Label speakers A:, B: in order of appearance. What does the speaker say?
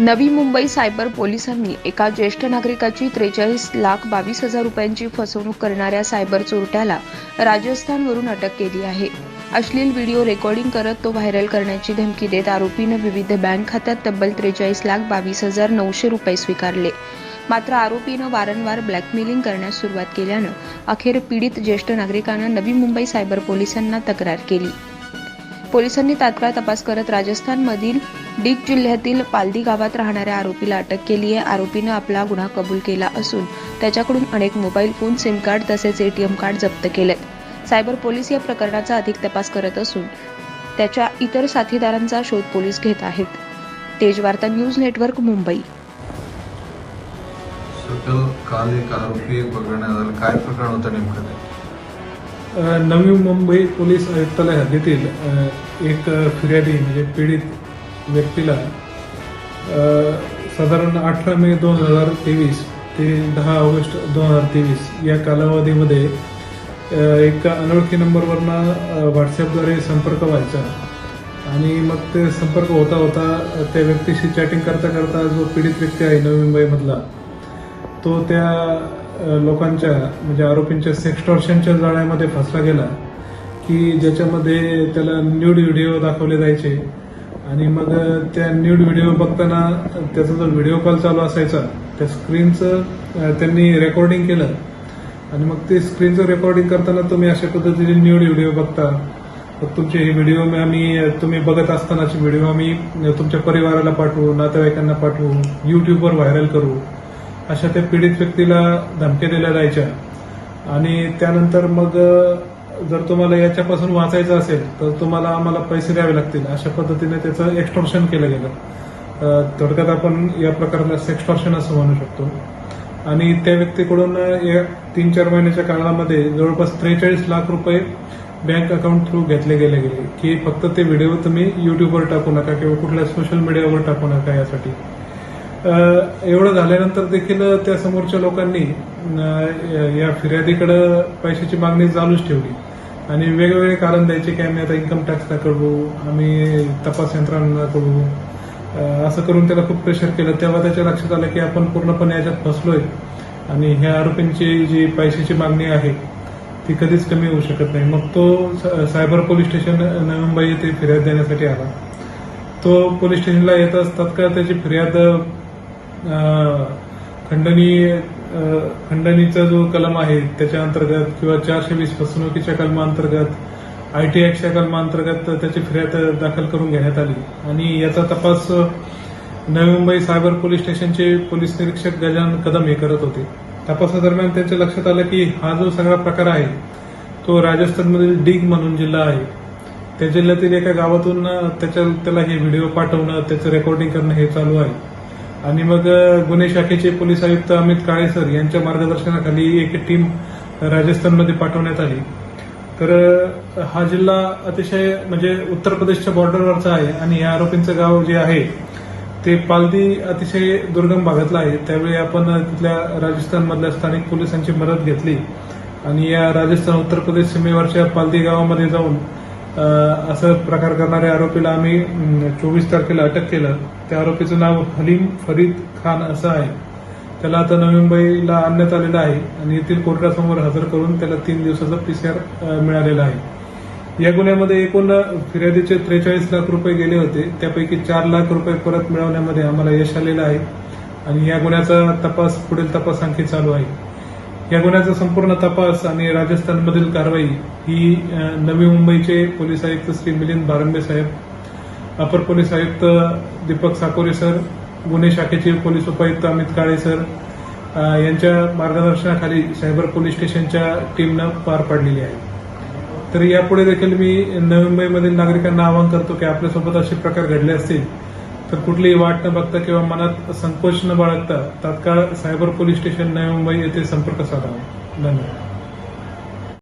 A: नवी मुंबई सायबर पोलिसांनी एका ज्येष्ठ नागरिकाची त्रेचाळीस लाख बावीस हजार रुपयांची फसवणूक करणाऱ्या सायबर चोरट्याला राजस्थानवरून अटक केली आहे. अश्लील व्हिडिओ रेकॉर्डिंग करत तो व्हायरल करण्याची धमकी देत आरोपीनं विविध बँक खात्यात तब्बल त्रेचाळीस लाख बावीस हजार नऊशे रुपये स्वीकारले. मात्र आरोपीनं वारंवार ब्लॅकमेलिंग करण्यास सुरुवात केल्यानं अखेर पीडित ज्येष्ठ नागरिकानं नवी मुंबई सायबर पोलिसांना तक्रार केली. पोलिसांनी तात्काळ तपास करत राजस्थानमधील डिग जिल्ह्यातील पालदी गावात राहणाऱ्या आरोपीला अटक केली आहे. आरोपीनं आपला गुन्हा कबूल केला असून त्याच्याकडून अनेक मोबाईल फोन सिम कार्ड तसेच एटीएम कार्ड जप्त केलेत. सायबर पोलीस या प्रकरणाचा अधिक तपास करत असून त्याच्या इतर साथीदारांचा शोध पोलीस घेत आहेत. Tejvarta news network Mumbai.
B: काल एक आरोपी पकडण्यात आला. काय प्रकरण होतं नेमकं
C: नवी मुंबई पोलीस आयुक्तालय हद्दीतील एक फिर्यादी म्हणजे पीडित व्यक्तीला साधारण अठरा मे दोन हजार तेवीस ते दहा ऑगस्ट दोन हजार तेवीस या कालावधीमध्ये एका एक अनोळखी नंबरवरनं व्हॉट्सॲपद्वारे संपर्क व्हायचा. आणि मग ते संपर्क होता होता त्या व्यक्तीशी चॅटिंग करता करता जो पीडित व्यक्ती आहे नवी मुंबईमधला तो त्या लोकांच्या म्हणजे आरोपींच्या सेक्स्टॉर्शनच्या जाळ्यामध्ये फसला गेला की ज्याच्यामध्ये त्याला न्यूड व्हिडिओ दाखवले जायचे. आणि मग त्या न्यूड व्हिडिओ बघताना त्याचा जो व्हिडिओ कॉल चालू असायचा त्या स्क्रीनचं त्यांनी रेकॉर्डिंग केलं. आणि मग ते स्क्रीनचं रेकॉर्डिंग करताना तुम्ही अशा पद्धतीने न्यूड व्हिडिओ बघता. मग तुमचे हे व्हिडिओ आम्ही तुम्ही बघत असतानाचे व्हिडिओ आम्ही तुमच्या परिवाराला पाठवू नातेवाईकांना पाठवू युट्यूबवर व्हायरल करू. अशा त्या पीडित व्यक्तीला धमक्या दिल्या जायच्या. आणि त्यानंतर मग जर तुम्हाला याच्यापासून वाचायचं असेल तर तुम्हाला आम्हाला पैसे द्यावे लागतील. अशा पद्धतीने त्याचं एक्स्टॉर्शन केलं गेलं. थोडक्यात आपण या प्रकाराला सेक्स्टॉर्शन असं म्हणू शकतो. आणि त्या व्यक्तीकडून या तीन चार महिन्याच्या काळामध्ये जवळपास त्रेचाळीस लाख रुपये बँक अकाउंट थ्रू घेतले गेले गेले. की फक्त ते व्हिडिओ तुम्ही युट्यूबवर टाकू नका किंवा कुठल्या सोशल मीडियावर टाकू नका यासाठी. एवढं झाल्यानंतर देखील त्या समोरच्या लोकांनी या फिर्यादीकडे पैशाची मागणी चालूच ठेवली. आणि वेगवेगळे कारण द्यायचे की आम्ही आता इन्कम टॅक्सला करू आम्ही तपास यंत्रणांना करू असं करून त्याला खूप प्रेशर केलं. तेव्हा त्याच्या लक्षात आलं की आपण पूर्णपणे याच्यात फसलोय. आणि ह्या आरोपींची जी पैशाची मागणी आहे ती कधीच कमी होऊ शकत नाही. मग तो स- cyber police station Navi Mumbai येथे फिर्याद देण्यासाठी आला. तो पोलीस स्टेशनला येत असतात का त्याची फिर्याद खंडणी खंडणीचा जो कलम आहे त्याच्या अंतर्गत किंवा चारशे वीस फसवणुकीच्या कलमांतर्गत आय टी ऍक्टच्या कलमाअंतर्गत त्याची फिर्याद दाखल करून घेण्यात आली. आणि याचा तपास नवी मुंबई सायबर पोलीस स्टेशनचे पोलीस निरीक्षक गजानन कदम हे करत होते. तपासादरम्यान त्यांच्या लक्षात आलं की हा जो सगळा प्रकार आहे तो राजस्थानमधील डिग म्हणून जिल्हा आहे. त्या जिल्ह्यातील एका गावातून त्याच्या त्याला हे व्हिडिओ पाठवणं त्याचं रेकॉर्डिंग करणं हे चालू आहे. आणि मग गुन्हे शाखेचे पोलीस आयुक्त अमित काळे सर यांच्या मार्गदर्शनाखाली एक टीम राजस्थानमध्ये पाठवण्यात आली. तर हा जिल्हा अतिशय म्हणजे उत्तर प्रदेशच्या बॉर्डरवरचा आहे आणि या आरोपींचं गाव जे आहे ते पालदी अतिशय दुर्गम भागातलं आहे. त्यावेळी आपण तिथल्या राजस्थानमधल्या स्थानिक पोलिसांची मदत घेतली आणि या राजस्थान उत्तर प्रदेश सीमेवरच्या पालदी गावामध्ये जाऊन असं प्रकार करणाऱ्या आरोपीला आम्ही चोवीस तारखेला अटक केलं. त्या आरोपीचं नाव हलीम फरीद खान असं आहे. त्याला आता नवी मुंबईला आणण्यात आलेलं आहे आणि येथील कोर्टासमोर हजर करून त्याला तीन दिवसाचा पीसीआर मिळालेला आहे. या गुन्ह्यामध्ये एकूण फिर्यादीचे त्रेचाळीस लाख रुपये गेले होते. त्यापैकी चार लाख रुपये परत मिळवण्यामध्ये आम्हाला यश आलेलं आहे. आणि या गुन्ह्याचा तपास पुढील तपास आणखी चालू आहे. या गुन्ह्याचा संपूर्ण तपास आणि राजस्थानमधील कारवाई ही नवी मुंबईचे पोलीस आयुक्त श्री मिलिंद बारंबे साहेब अपर पोलीस आयुक्त दीपक साकोरे सर गुन्हे शाखेचे पोलीस उपायुक्त अमित काळे सर यांच्या मार्गदर्शनाखाली सायबर पोलीस स्टेशनच्या टीमनं पार पाडलेली आहे. तर यापुढे देखील मी नवी मुंबईमधील नागरिकांना आवाहन करतो की आपल्यासोबत असे प्रकार घडले असतील तर कुठलीही वाट न बघता किंवा मनात संकोच न बाळगता तात्काळ cyber police station Navi Mumbai येथे संपर्क साधावा. धन्यवाद.